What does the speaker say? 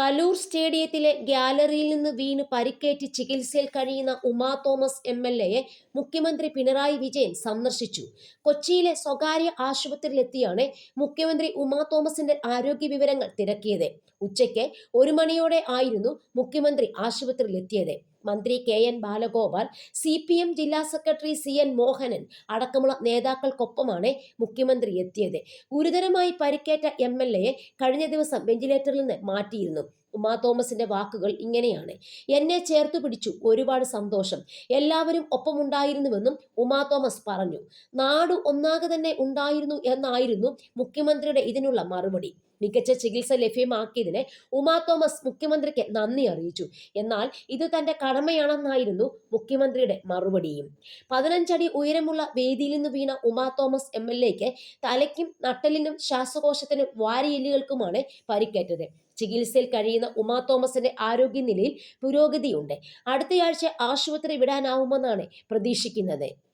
കലൂർ സ്റ്റേഡിയത്തിലെ ഗ്യാലറിയിൽ നിന്ന് വീണ് പരിക്കേറ്റ് ചികിത്സയിൽ കഴിയുന്ന ഉമാ തോമസ് എം എൽ എയെ മുഖ്യമന്ത്രി പിണറായി വിജയൻ സന്ദർശിച്ചു. കൊച്ചിയിലെ സ്വകാര്യ ആശുപത്രിയിലെത്തിയാണ് മുഖ്യമന്ത്രി ഉമാ തോമസിന്റെ ആരോഗ്യ വിവരങ്ങൾ തിരക്കിയത്. ഉച്ചയ്ക്ക് ഒരു മണിയോടെ ആയിരുന്നു മുഖ്യമന്ത്രി ആശുപത്രിയിലെത്തിയത്. മന്ത്രി K N Balagopal C P M ജില്ലാ സെക്രട്ടറി സി എൻ മോഹനൻ അടക്കമുള്ള നേതാക്കൾക്കൊപ്പമാണ് മുഖ്യമന്ത്രി എത്തിയത്. ഗുരുതരമായി പരിക്കേറ്റ എം എൽ എയെ കഴിഞ്ഞ ദിവസം വെന്റിലേറ്ററിൽ നിന്ന് മാറ്റിയിരുന്നു. ഉമാ തോമസിന്റെ വാക്കുകൾ ഇങ്ങനെയാണ്. എന്നെ ചേർത്തു പിടിച്ചു. ഒരുപാട് സന്തോഷം. എല്ലാവരും ഒപ്പമുണ്ടായിരുന്നുവെന്നും ഉമാ തോമസ് പറഞ്ഞു. നാട് ഒന്നാകെ തന്നെ ഉണ്ടായിരുന്നു എന്നായിരുന്നു മുഖ്യമന്ത്രിയുടെ ഇതിനുള്ള മറുപടി. മികച്ച ചികിത്സ ലഭ്യമാക്കിയതിന് ഉമാ തോമസ് മുഖ്യമന്ത്രിക്ക് നന്ദി അറിയിച്ചു. എന്നാൽ ഇത് തന്റെ കടമയാണെന്നായിരുന്നു മുഖ്യമന്ത്രിയുടെ മറുപടിയും. പതിനഞ്ചടി ഉയരമുള്ള വേദിയിൽ നിന്ന് വീണ ഉമാ തോമസ് എം എൽ എക്ക് തലയ്ക്കും നട്ടലിനും ശ്വാസകോശത്തിനും വാരിയെല്ലുകൾക്കുമാണ് പരിക്കേറ്റത്. ചികിത്സയിൽ കഴിയുന്ന ഉമാ തോമസിന്റെ ആരോഗ്യനിലയിൽ പുരോഗതിയുണ്ട്. അടുത്തയാഴ്ച ആശുപത്രി വിടാനാവുമെന്നാണ് പ്രതീക്ഷിക്കുന്നത്.